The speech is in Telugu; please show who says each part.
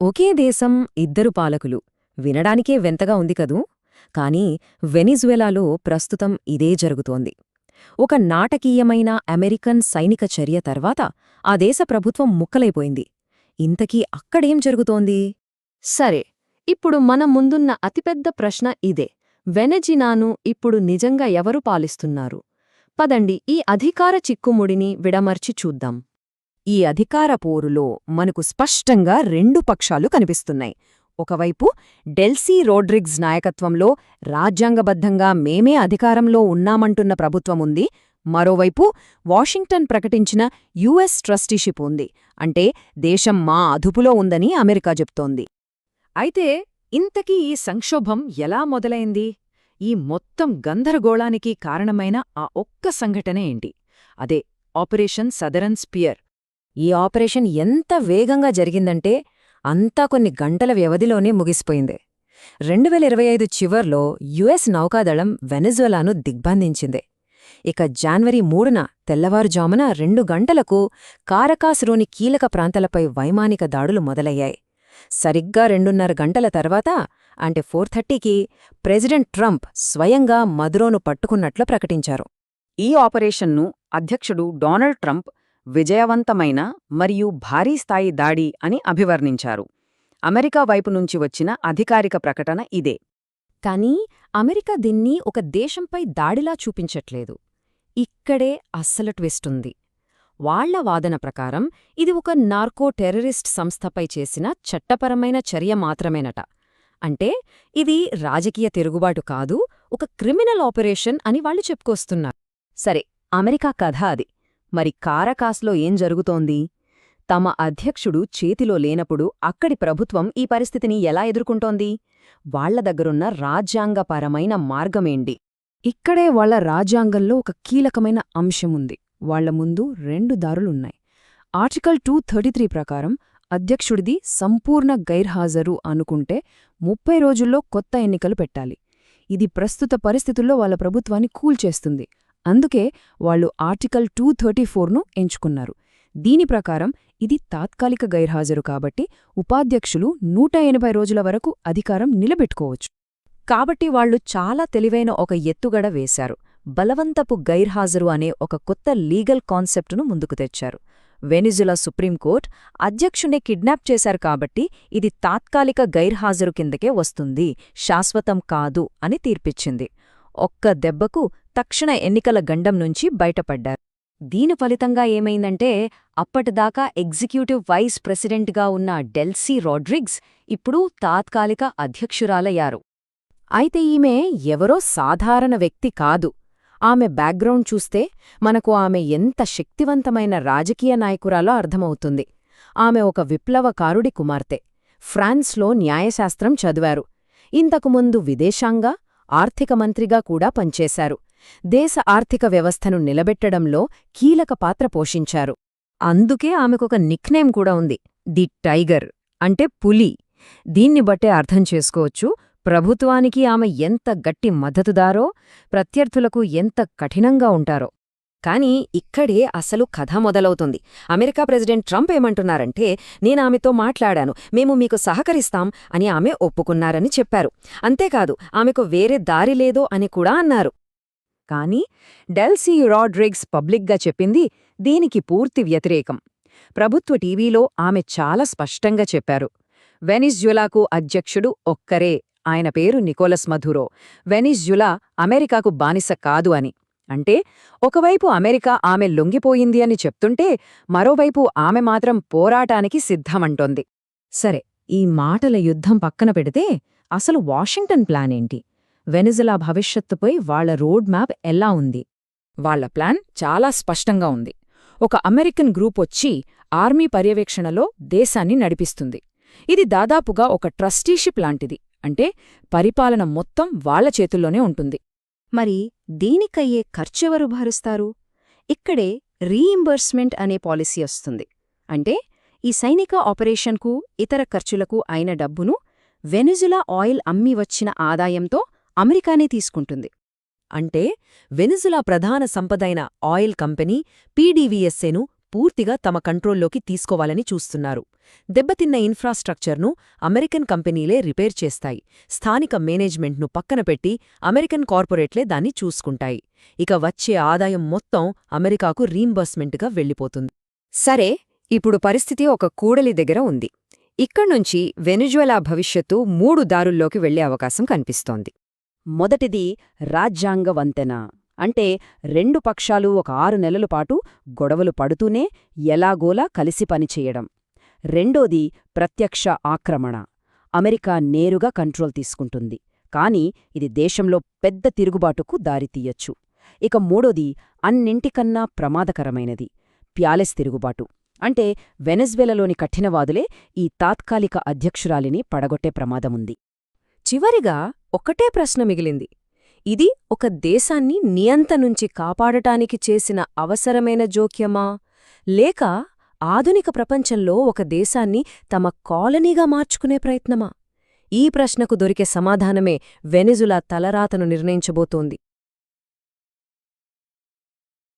Speaker 1: ఒకే దేశం ఇద్దరు పాలకులు. వినడానికే వింతగా ఉంది కదూ? కాని వెనిజువెలాలో ప్రస్తుతం ఇదే జరుగుతోంది. ఒక నాటకీయమైన అమెరికన్ సైనిక చర్య తర్వాత ఆ దేశ ప్రభుత్వం ముక్కలైపోయింది. ఇంతకీ అక్కడేం జరుగుతోంది?
Speaker 2: సరే ఇప్పుడు మన ముందున్న అతిపెద్ద ప్రశ్న ఇదే. వెనజినాను ఇప్పుడు నిజంగా ఎవరు పాలిస్తున్నారు? పదండి ఈ అధికార చిక్కుముడిని విడమర్చి చూద్దాం.
Speaker 1: ఈ అధికార పోరులో మనకు స్పష్టంగా రెండు పక్షాలు కనిపిస్తున్నాయి. ఒకవైపు డెల్సీ రోడ్రిగ్స్ నాయకత్వంలో రాజ్యాంగబద్ధంగా మేమే అధికారంలో ఉన్నామంటున్న ప్రభుత్వముంది మరోవైపు వాషింగ్టన్ ప్రకటించిన యుఎస్ ట్రస్టీషిప్ ఉంది. అంటే దేశం మా అదుపులో ఉందని అమెరికా చెప్తోంది. అయితే ఇంతకీ ఈ సంక్షోభం ఎలా మొదలైంది? ఈ మొత్తం గందరగోళానికి కారణమైన ఆ ఒక్క సంఘటన ఏంటి? అదే ఆపరేషన్ సదరన్ స్పియర్. ఈ ఆపరేషన్ ఎంత వేగంగా జరిగిందంటే అంతా కొన్ని గంటల వ్యవధిలోనే ముగిసిపోయింది. రెండు వేల ఇరవై ఐదు చివర్లో యుఎస్ నౌకాదళం వెనజులాను దిగ్బంధించింది. ఇక జాన్వరి మూడున తెల్లవారుజామున రెండు గంటలకు కారకాసులోని కీలక ప్రాంతాలపై వైమానిక దాడులు మొదలయ్యాయి. సరిగ్గా రెండున్నర గంటల తర్వాత అంటే ఫోర్ థర్టీకి ప్రెసిడెంట్ ట్రంప్ స్వయంగా మదురోను పట్టుకున్నట్లు ప్రకటించారు. ఈ ఆపరేషన్ను అధ్యక్షుడు డొనాల్డ్ ట్రంప్ విజయవంతమైన మరియు భారీ స్థాయి దాడి అని అభివర్ణించారు. అమెరికా వైపు నుంచి వచ్చిన అధికారిక ప్రకటన ఇదే. కానీ అమెరికా దీన్ని ఒక దేశంపై దాడిలా చూపించట్లేదు. ఇక్కడే అస్సలు ట్విస్టుంది వాళ్ళ వాదన ప్రకారం ఇది ఒక నార్కో టెర్రరిస్ట్ సంస్థపై చేసిన చట్టపరమైన చర్య మాత్రమేనట. అంటే ఇది రాజకీయ తిరుగుబాటు కాదు ఒక క్రిమినల్ ఆపరేషన్ అని వాళ్ళు చెప్పుకొస్తున్నారు. సరే అమెరికా కథ అది. మరి కారకాస్లో ఏం జరుగుతోంది? తమ అధ్యక్షుడు చేతిలో లేనప్పుడు అక్కడి ప్రభుత్వం ఈ పరిస్థితిని ఎలా ఎదుర్కొంటోంది? వాళ్ళ దగ్గరున్న రాజ్యాంగపరమైన మార్గమేంటి? ఇక్కడే వాళ్ళ రాజ్యాంగంలో ఒక కీలకమైన అంశముంది వాళ్ళ ముందు రెండు దారులున్నాయి. ఆర్టికల్ టూ థర్టీ ప్రకారం అధ్యక్షుడిది సంపూర్ణ గైర్హాజరు అనుకుంటే ముప్పై రోజుల్లో కొత్త ఎన్నికలు పెట్టాలి. ఇది ప్రస్తుత పరిస్థితుల్లో వాళ్ళ ప్రభుత్వాన్ని కూల్చేస్తుంది. అందుకే వాళ్ళు ఆర్టికల్ టూ థర్టీ ఫోర్ను ఎంచుకున్నారు. దీని ప్రకారం ఇది తాత్కాలిక గైర్హాజరు కాబట్టి ఉపాధ్యక్షులు నూట ఎనభై రోజుల వరకు అధికారం నిలబెట్టుకోవచ్చు. కాబట్టి వాళ్ళు చాలా తెలివైన ఒక ఎత్తుగడ వేశారు. బలవంతపు గైర్హాజరు అనే ఒక కొత్త లీగల్ కాన్సెప్టును ముందుకు తెచ్చారు. వెనిజులా సుప్రీంకోర్టు అధ్యక్షుణ్ణి కిడ్నాప్ చేశారు కాబట్టి ఇది తాత్కాలిక గైర్హాజరు కిందకే వస్తుంది. శాశ్వతం కాదు అని తీర్పిచ్చింది. ఒక్క దెబ్బకు తక్షణ ఎన్నికల గండం నుంచి బయటపడ్డారు. దీని ఫలితంగా ఏమైందంటే అప్పటిదాకా ఎగ్జిక్యూటివ్ వైస్ ప్రెసిడెంట్గా ఉన్న డెల్సీ రాడ్రిగ్స్ ఇప్పుడు తాత్కాలిక అధ్యక్షురాలయ్యారు. అయితే ఈమె ఎవరో సాధారణ వ్యక్తి కాదు. ఆమె బ్యాక్గ్రౌండ్ చూస్తే మనకు ఆమె ఎంత శక్తివంతమైన రాజకీయ నాయకురాలో అర్థమవుతుంది. ఆమె ఒక విప్లవకారుడి కుమార్తె. ఫ్రాన్స్లో న్యాయశాస్త్రం చదివారు. ఇంతకుముందు విదేశాంగ ఆర్థిక మంత్రిగా కూడా పనిచేశారు. దేశ ఆర్థిక వ్యవస్థను నిలబెట్టడంలో కీలక పాత్ర పోషించారు. అందుకే ఆమెకొక నిక్నేమ్ కూడా ఉంది ది టైగర్ అంటే పులి. దీన్ని బట్టే అర్థం చేసుకోవచ్చు ప్రభుత్వానికి ఆమె ఎంత గట్టి మద్దతుదారో ప్రత్యర్థులకు ఎంత కఠినంగా ఉంటారో. కాని ఇక్కడే అసలు కథ మొదలవుతుంది. అమెరికా ప్రెసిడెంట్ ట్రంప్ ఏమంటున్నారంటే నేనామెతో మాట్లాడాను మేము మీకు సహకరిస్తాం అని ఆమె ఒప్పుకున్నారని చెప్పారు. అంతేకాదు ఆమెకు వేరే దారి లేదో అని కూడా అన్నారు. కానీ డెల్సీ రాడ్రిగ్స్ పబ్లిక్గా చెప్పింది దీనికి పూర్తి వ్యతిరేకం. ప్రభుత్వ టీవీలో ఆమె చాలా స్పష్టంగా చెప్పారు. వెనిజ్యులాకు అధ్యక్షుడు ఒక్కరే ఆయన పేరు నికోలస్ మధురో. వెనిజ్యులా అమెరికాకు బానిస కాదు అని. అంటే ఒకవైపు అమెరికా ఆమె లొంగిపోయింది అని చెప్తుంటే మరోవైపు ఆమె మాత్రం పోరాటానికి సిద్ధమంటోంది. సరే ఈ మాటల యుద్ధం పక్కన పెడితే అసలు వాషింగ్టన్ ప్లానేంటి వెనిజులా భవిష్యత్తుపై వాళ్ళ రోడ్ మ్యాప్ ఎలా ఉంది? వాళ్ళ ప్లాన్ చాలా స్పష్టంగా ఉంది. ఒక అమెరికన్ గ్రూప్ వచ్చి ఆర్మీ పర్యవేక్షణలో దేశాన్ని నడిపిస్తుంది. ఇది దాదాపుగా ఒక ట్రస్టీషిప్ లాంటిది అంటే పరిపాలన మొత్తం వాళ్ళ చేతుల్లోనే ఉంటుంది. మరి దీనికయ్యే ఖర్చెవరు భరుస్తారు? ఇక్కడే రీఇంబర్స్మెంట్ అనే పాలసీ వస్తుంది. అంటే ఈ సైనిక ఆపరేషన్కు ఇతర ఖర్చులకు అయిన డబ్బును వెనుజులా ఆయిల్ అమ్మి వచ్చిన ఆదాయంతో అమెరికానే తీసుకుంటుంది. అంటే వెనుజులా ప్రధాన సంపదైన ఆయిల్ కంపెనీ పీడీవీఎస్ఏను పూర్తిగా తమ కంట్రోల్లోకి తీసుకోవాలని చూస్తున్నారు. దెబ్బతిన్న ఇన్ఫ్రాస్ట్రక్చర్ను అమెరికన్ కంపెనీలే రిపేర్ చేస్తాయి. స్థానిక మేనేజ్మెంట్ను పక్కన పెట్టి అమెరికన్ కార్పొరేట్లే దాన్ని చూసుకుంటాయి. ఇక వచ్చే ఆదాయం మొత్తం అమెరికాకు రీంబర్స్మెంట్గా వెళ్ళిపోతుంది.
Speaker 2: సరే ఇప్పుడు పరిస్థితి ఒక కూడలి దగ్గర ఉంది. ఇక్కడ్నుంచి వెనుజువలా భవిష్యత్తు మూడు దారుల్లోకి వెళ్ళే అవకాశం కనిపిస్తోంది.
Speaker 1: మొదటిది రాజ్యాంగ వంతెన అంటే రెండు పక్షాలు ఒక ఆరు నెలల పాటు గొడవలు పడుతూనే ఎలాగోలా కలిసి పనిచేయడం రెండోది ప్రత్యక్ష ఆక్రమణ. అమెరికా నేరుగా కంట్రోల్ తీసుకుంటుంది. కాని ఇది దేశంలో పెద్ద తిరుగుబాటుకు దారితీయొచ్చు ఇక మూడోది అన్నింటికన్నా ప్రమాదకరమైనది. ప్యాలెస్ తిరుగుబాటు. అంటే వెనెజ్వెలలోని కఠినవాదులే ఈ తాత్కాలిక అధ్యక్షురాలిని పడగొట్టే ప్రమాదముంది. చివరిగా ఒకటే ప్రశ్న మిగిలింది. ఇది ఒక దేశాన్ని నియంత నుంచి కాపాడటానికి చేసిన అవసరమైన జోక్యమా? లేక ఆధునిక ప్రపంచంలో ఒక దేశాన్ని తమ కాలనీగా మార్చుకునే ప్రయత్నమా? ఈ ప్రశ్నకు దొరికే సమాధానమే వెనిజులా తలరాతను నిర్ణయించబోతోంది.